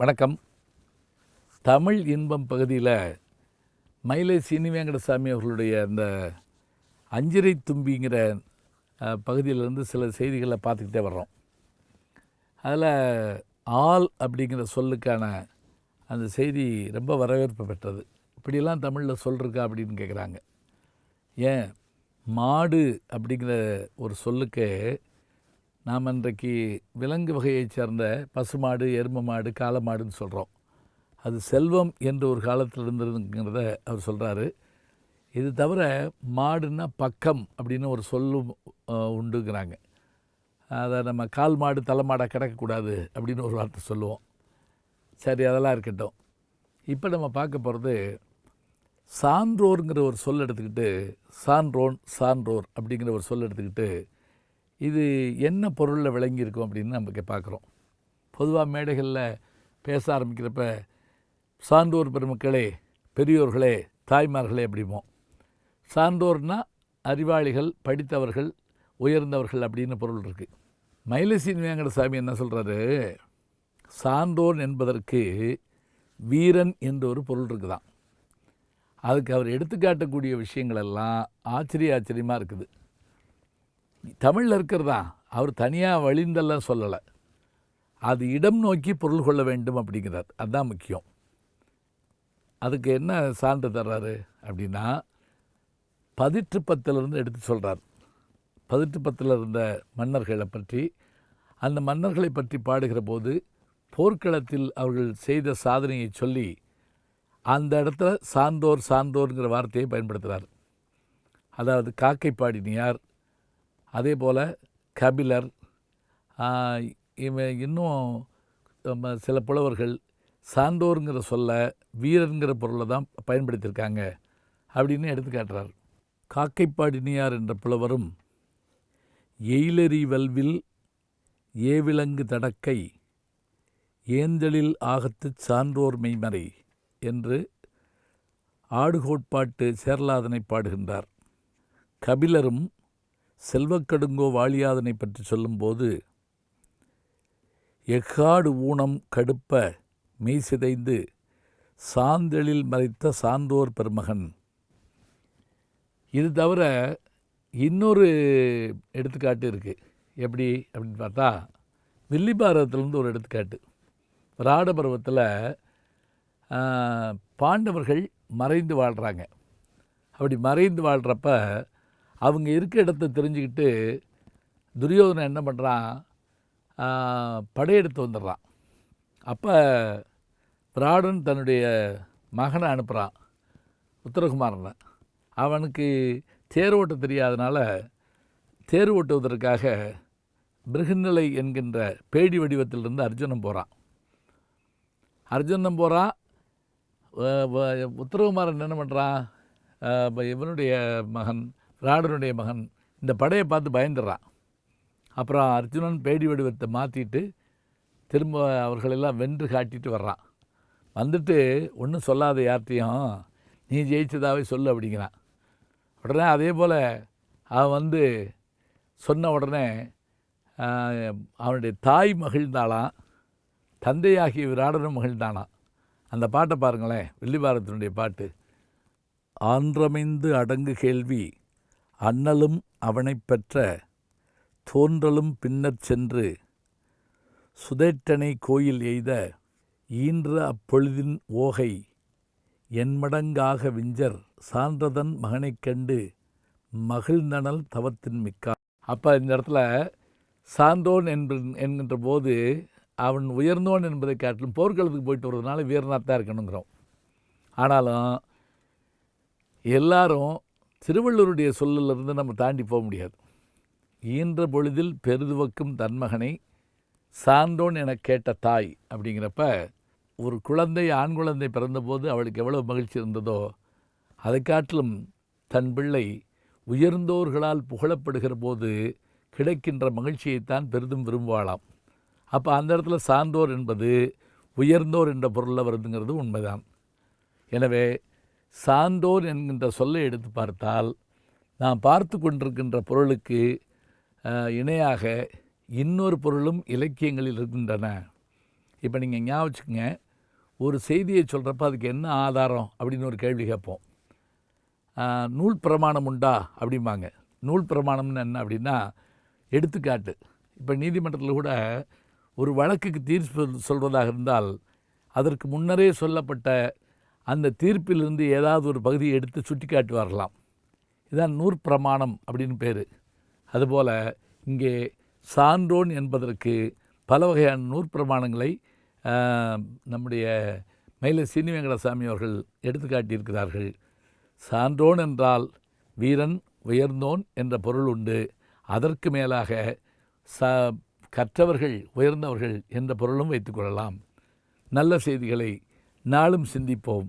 வணக்கம். தமிழ் இன்பம் பகுதியில் மயிலை சீனி வெங்கடசாமி அவர்களுடைய அந்த அஞ்சிரை தும்பிங்கிற பகுதியிலேருந்து சில செய்திகளை பார்த்துக்கிட்டே வர்றோம். அதில் ஆள் அப்படிங்கிற சொல்லுக்கான அந்த செய்தி ரொம்ப வரவேற்பு பெற்றது. இப்படியெல்லாம் தமிழில் சொல்லிருக்கா அப்படின்னு கேட்குறாங்க ஏன்? மாடு அப்படிங்கிற ஒரு சொல்லுக்கு நாம் இன்றைக்கு விலங்கு வகையைச் சேர்ந்த பசுமாடு எரும மாடு காளை மாடுன்னு சொல்கிறோம் அது செல்வம் என்று ஒரு காலத்தில் இருந்ததுங்கிறத அவர் சொல்கிறாரு இது தவிர மாடுன்னா பக்கம் அப்படின்னு ஒரு சொல்லும் உண்டுங்கிறாங்க. அதை நம்ம கால் மாடு தலை மாடாக கிடக்கக்கூடாது அப்படின்னு ஒரு வார்த்தை சொல்லுவோம். சரி அதெல்லாம் இருக்கட்டும். இப்போ நம்ம பார்க்க போகிறது சான்றோருங்கிற ஒரு சொல் எடுத்துக்கிட்டு சான்றோன் சான்றோர் அப்படிங்கிற ஒரு சொல் எடுத்துக்கிட்டு இது என்ன பொருளில் விளங்கியிருக்கும் அப்படின்னு நமக்கு பார்க்குறோம் பொதுவாக மேடைகளில் பேச ஆரம்பிக்கிறப்ப சான்றோர் பெருமக்களே பெரியோர்களே தாய்மார்களே அப்படிமோ சான்றோர்னால் அறிவாளிகள் படித்தவர்கள் உயர்ந்தவர்கள் அப்படின்னு பொருள் இருக்குது மயிலசீன் வேங்கடசாமி என்ன சொல்கிறாரு சான்றோன் என்பதற்கு வீரன் என்ற ஒரு பொருள் இருக்குதான் அதுக்கு அவர் எடுத்துக்காட்டக்கூடிய விஷயங்களெல்லாம் ஆச்சரிய ஆச்சரியமாக இருக்குது. தமிழில் இருக்கிறதா? அவர் தனியாக வழிந்தெல்லாம் சொல்லலை. அது இடம் நோக்கி பொருள் கொள்ள வேண்டும் அப்படிங்கிறார். அதுதான் முக்கியம். அதுக்கு என்ன சான்று தர்றாரு அப்படின்னா பதிற்று பத்திலிருந்து எடுத்து சொல்கிறார் பதிற்று பத்தில் இருந்த மன்னர்களை பற்றி அந்த மன்னர்களை பற்றி பாடுகிற போது போர்க்களத்தில் அவர்கள் செய்த சாதனையை சொல்லி அந்த இடத்துல சான்றோர் சான்றோர்ங்கிற வார்த்தையை பயன்படுத்துகிறார் அதாவது காக்கை பாடினியார் அதே போல் கபிலர் இவன் இன்னும் நம்ம சில புலவர்கள் சான்றோருங்கிற சொல்ல வீரருங்கிற பொருளை தான் பயன்படுத்தியிருக்காங்க அப்படின்னு எடுத்து காட்டுறார் காக்கைப்பாடினியார் என்ற புலவரும் எயிலரி வல்வில் ஏவிலங்கு தடக்கை ஏந்தலில் ஆகத்துச் சான்றோர் மெய்மறை என்று ஆடுகோட்பாட்டு சேர்லாதனை பாடுகின்றார். கபிலரும் செல்வக்கடுங்கோ வாழியாதனை பற்றி சொல்லும்போது எக்காடு ஊனம் கடுப்ப மெய் சிதைந்து சாந்தெழில் மறைத்த சான்றோர் பெருமகன். இது தவிர இன்னொரு எடுத்துக்காட்டு இருக்குது எப்படி அப்படின்னு பார்த்தா வில்லிபாரதத்திலேருந்து ஒரு எடுத்துக்காட்டு. ராட பருவத்தில் பாண்டவர்கள் மறைந்து வாழ்கிறாங்க அப்படி மறைந்து வாழ்கிறப்ப அவங்க இருக்கிற இடத்த தெரிஞ்சுக்கிட்டு துரியோதனை என்ன பண்ணுறான் படையெடுத்து வந்துடுறான். அப்போ பிராடன் தன்னுடைய மகனை அனுப்புகிறான் உத்தரகுமாரனை. அவனுக்கு தேர் ஓட்ட தெரியாதனால தேர் ஓட்டுவதற்காக பிருகநிலை என்கின்ற பேடி வடிவத்திலிருந்து அர்ஜுனன் போகிறான் அர்ஜுனன் போகிறான் உத்தரகுமாரன் என்ன பண்ணுறான் இவனுடைய மகன் ராடனுடைய மகன். இந்த படையை பார்த்து பயந்துடுறான் அப்புறம் அர்ஜுனன் பேடி வடிவத்தை மாற்றிட்டு திரும்ப அவர்களெல்லாம் வென்று காட்டிட்டு வர்றான். வந்துட்டு ஒன்றும் சொல்லாத யார்த்தையும் நீ ஜெயிச்சதாவே சொல்லு அப்படிங்கிறான். உடனே அதே போல் அவன் வந்து சொன்ன உடனே அவனுடைய தாய் மகிழ்ந்தாளாம் தந்தையாகிய விராடனும் மகிழ்ந்தானாம் அந்த பாட்டை பாருங்களேன் வில்லிபாரத்தினுடைய பாட்டு. ஆன்றமைந்து அடங்கு கேள்வி அண்ணலும் அவனைப் பெற்ற தோன்றலும் பின்னற் சென்று சுதேட்டனை கோயில் எய்த ஈன்ற அப்பொழுதின் ஓகை என்மடங்காக விஞ்சர் சான்றதன் மகனைக் கண்டு மகிழ்ந்தனல் தவத்தின் மிக்கா. அப்போ இந்த இடத்துல சான்றோன் என்று என்கின்ற போது அவன் உயர்ந்தோன் என்பதை காட்டிலும் போர்க்களத்துக்கு போயிட்டு வர்றதுனால வீரனாக தான் இருக்கணுங்கிறோம். ஆனாலும் எல்லாரும் திருவள்ளுவருடைய சொல்லிலிருந்து நம்ம தாண்டி போக முடியாது. ஈன்ற பொழுதில் பெருதுவக்கும் தன்மகனை சான்றோன் என கேட்ட தாய் அப்படிங்கிறப்ப ஒரு குழந்தை ஆண் குழந்தை பிறந்தபோது அவளுக்கு எவ்வளோ மகிழ்ச்சி இருந்ததோ அதை காட்டிலும் தன் பிள்ளை உயர்ந்தோர்களால் புகழப்படுகிற போது கிடைக்கின்ற மகிழ்ச்சியைத்தான் பெரிதும் விரும்புவாளாம். அப்போ அந்த இடத்துல சான்றோர் என்பது உயர்ந்தோர் என்ற பொருளில் வருதுங்கிறது உண்மைதான். எனவே சான்றோர் என்கின்ற சொல்லை எடுத்து பார்த்தால் நாம் பார்த்து கொண்டிருக்கின்ற பொருளுக்கு இணையாக இன்னொரு பொருளும் இலக்கியங்களில் இருக்கின்றன. இப்போ நீங்கள் ஞாபகம் வச்சுக்கோங்க ஒரு செய்தியை சொல்கிறப்ப அதுக்கு என்ன ஆதாரம் அப்படின்னு ஒரு கேள்வி கேட்போம். நூல் பிரமாணம் உண்டா அப்படிம்பாங்க. நூல் பிரமாணம்னு என்ன அப்படின்னா எடுத்துக்காட்டு. இப்போ நீதிமன்றத்தில் கூட ஒரு வழக்குக்கு தீர்ப்பு சொல்வதாக இருந்தால் அதற்கு முன்னரே சொல்லப்பட்ட அந்த தீர்ப்பிலிருந்து ஏதாவது ஒரு பகுதியை எடுத்து சுட்டி வரலாம் இதான் நூற்பிரமாணம் அப்படின்னு பேர். அதுபோல் இங்கே சான்றோன் என்பதற்கு பல வகையான நூற்பிரமாணங்களை நம்முடைய மயில சீனி வெங்கடசாமி அவர்கள் எடுத்துக்காட்டியிருக்கிறார்கள் சான்றோன் என்றால் வீரன் உயர்ந்தோன் என்ற பொருள் உண்டு. அதற்கு மேலாக ச கற்றவர்கள் உயர்ந்தவர்கள் என்ற பொருளும் வைத்துக்கொள்ளலாம் நல்ல செய்திகளை நாளும் சிந்திப்போம்.